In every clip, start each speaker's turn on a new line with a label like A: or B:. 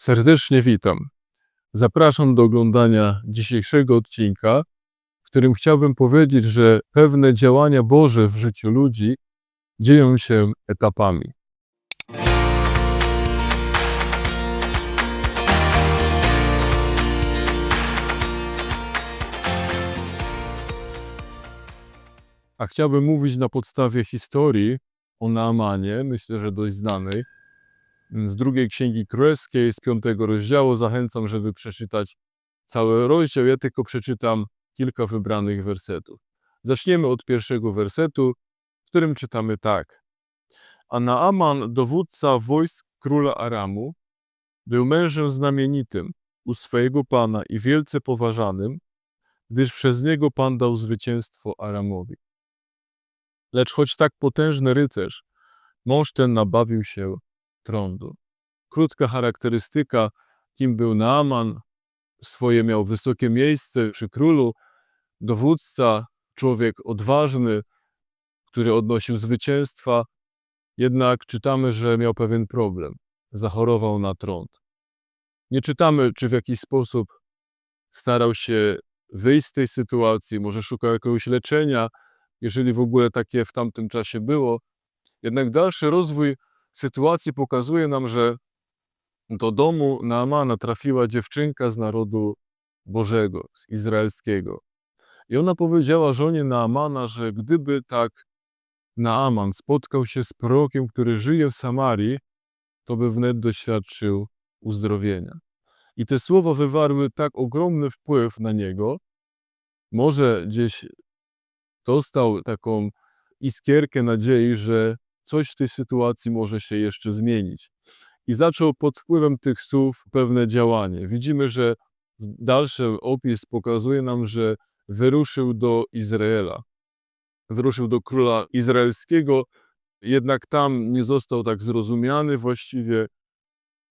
A: Serdecznie witam. Zapraszam do oglądania dzisiejszego odcinka, w którym chciałbym powiedzieć, że pewne działania Boże w życiu ludzi dzieją się etapami. A chciałbym mówić na podstawie historii o Naamanie, myślę, że dość znanej, z drugiej Księgi Królewskiej, z piątego rozdziału. Zachęcam, żeby przeczytać cały rozdział. Ja tylko przeczytam kilka wybranych wersetów. Zaczniemy od pierwszego wersetu, w którym czytamy tak. A Naaman, dowódca wojsk króla Aramu, był mężem znamienitym u swojego pana i wielce poważanym, gdyż przez niego pan dał zwycięstwo Aramowi. Lecz choć tak potężny rycerz, mąż ten nabawił się trądu. Krótka charakterystyka, kim był Naaman, swoje miał wysokie miejsce przy królu, dowódca, człowiek odważny, który odnosił zwycięstwa, jednak czytamy, że miał pewien problem. Zachorował na trąd. Nie czytamy, czy w jakiś sposób starał się wyjść z tej sytuacji, może szukał jakiegoś leczenia, jeżeli w ogóle takie w tamtym czasie było. Jednak dalszy rozwój sytuacji pokazuje nam, że do domu Naamana trafiła dziewczynka z narodu Bożego, z izraelskiego. I ona powiedziała żonie Naamana, że gdyby tak Naaman spotkał się z prorokiem, który żyje w Samarii, to by wnet doświadczył uzdrowienia. I te słowa wywarły tak ogromny wpływ na niego, może gdzieś dostał taką iskierkę nadziei, że coś w tej sytuacji może się jeszcze zmienić. I zaczął pod wpływem tych słów pewne działanie. Widzimy, że dalszy opis pokazuje nam, że wyruszył do Izraela. Wyruszył do króla izraelskiego, jednak tam nie został tak zrozumiany właściwie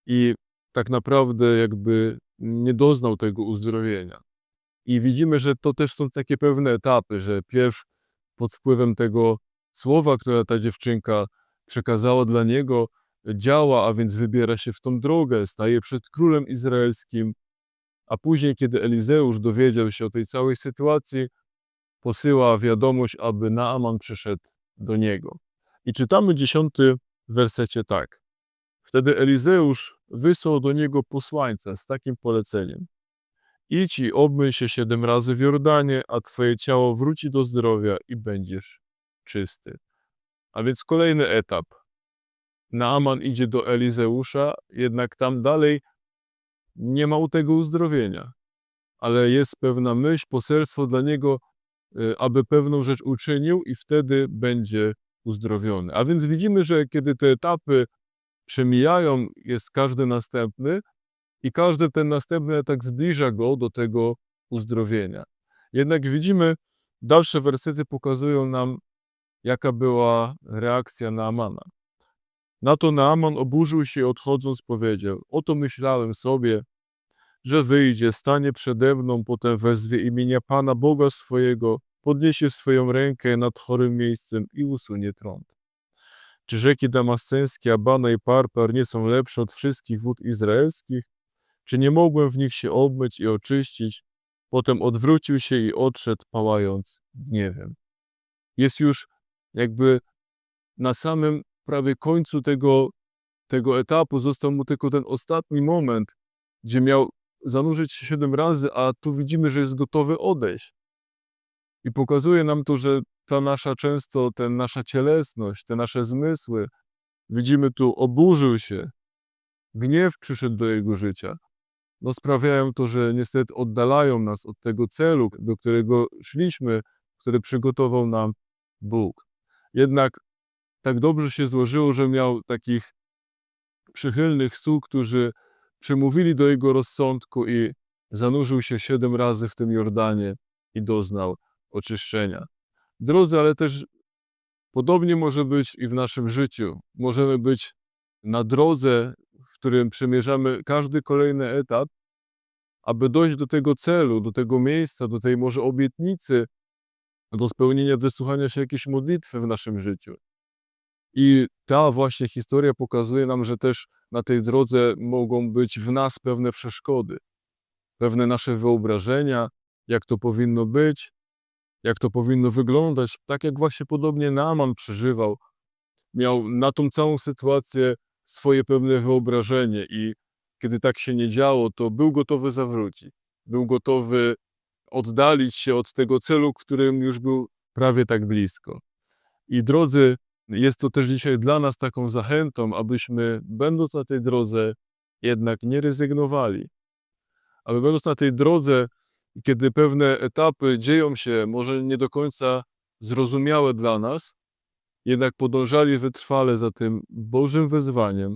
A: i tak naprawdę jakby nie doznał tego uzdrowienia. I widzimy, że to też są takie pewne etapy, że pierw pod wpływem tego słowa, które ta dziewczynka przekazała dla niego, działa, a więc wybiera się w tą drogę, staje przed królem izraelskim, a później, kiedy Elizeusz dowiedział się o tej całej sytuacji, posyła wiadomość, aby Naaman przyszedł do niego. I czytamy dziesiąty wersecie tak. Wtedy Elizeusz wysłał do niego posłańca z takim poleceniem. Idź i obmyj się siedem razy w Jordanie, a twoje ciało wróci do zdrowia i będziesz czysty. A więc kolejny etap. Naaman idzie do Elizeusza, jednak tam dalej nie ma u tego uzdrowienia. Ale jest pewna myśl, poselstwo dla niego, y, aby pewną rzecz uczynił i wtedy będzie uzdrowiony. A więc widzimy, że kiedy te etapy przemijają, jest każdy następny i każdy ten następny tak zbliża go do tego uzdrowienia. Jednak widzimy, dalsze wersety pokazują nam, jaka była reakcja Naamana. Na to Naaman oburzył się i odchodząc powiedział, oto myślałem sobie, że wyjdzie, stanie przede mną, potem wezwie imienia Pana Boga swojego, podniesie swoją rękę nad chorym miejscem i usunie trąd. Czy rzeki damasceńskie, Abana i Parpar nie są lepsze od wszystkich wód izraelskich? Czy nie mogłem w nich się obmyć i oczyścić? Potem odwrócił się i odszedł, pałając gniewem. Jest już jakby na samym prawie końcu tego, tego etapu został mu tylko ten ostatni moment, gdzie miał zanurzyć się siedem razy, a tu widzimy, że jest gotowy odejść. I pokazuje nam to, że ta nasza często, ten nasza cielesność, te nasze zmysły, widzimy tu, oburzył się, gniew przyszedł do jego życia. No sprawiają to, że niestety oddalają nas od tego celu, do którego szliśmy, który przygotował nam Bóg. Jednak tak dobrze się złożyło, że miał takich przychylnych sług, którzy przymówili do jego rozsądku i zanurzył się siedem razy w tym Jordanie i doznał oczyszczenia. Drodzy, ale też podobnie może być i w naszym życiu. Możemy być na drodze, w którym przemierzamy każdy kolejny etap, aby dojść do tego celu, do tego miejsca, do tej może obietnicy, do spełnienia, wysłuchania się jakiejś modlitwy w naszym życiu. I ta właśnie historia pokazuje nam, że też na tej drodze mogą być w nas pewne przeszkody, pewne nasze wyobrażenia, jak to powinno być, jak to powinno wyglądać, tak jak właśnie podobnie Naaman przeżywał. Miał na tą całą sytuację swoje pewne wyobrażenie i kiedy tak się nie działo, to był gotowy zawrócić. Był gotowy oddalić się od tego celu, którym już był prawie tak blisko. I drodzy, jest to też dzisiaj dla nas taką zachętą, abyśmy, będąc na tej drodze, jednak nie rezygnowali. Aby będąc na tej drodze, kiedy pewne etapy dzieją się, może nie do końca zrozumiałe dla nas, jednak podążali wytrwale za tym Bożym wezwaniem,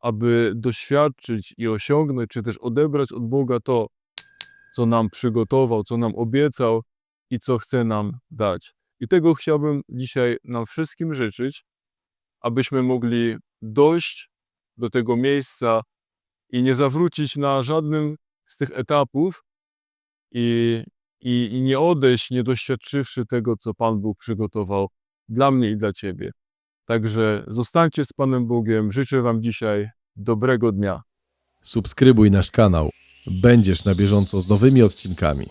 A: aby doświadczyć i osiągnąć, czy też odebrać od Boga to, co nam przygotował, co nam obiecał i co chce nam dać. I tego chciałbym dzisiaj nam wszystkim życzyć, abyśmy mogli dojść do tego miejsca i nie zawrócić na żadnym z tych etapów i, i, i nie odejść, nie doświadczywszy tego, co Pan Bóg przygotował dla mnie i dla Ciebie. Także zostańcie z Panem Bogiem. Życzę Wam dzisiaj dobrego dnia.
B: Subskrybuj nasz kanał. Będziesz na bieżąco z nowymi odcinkami.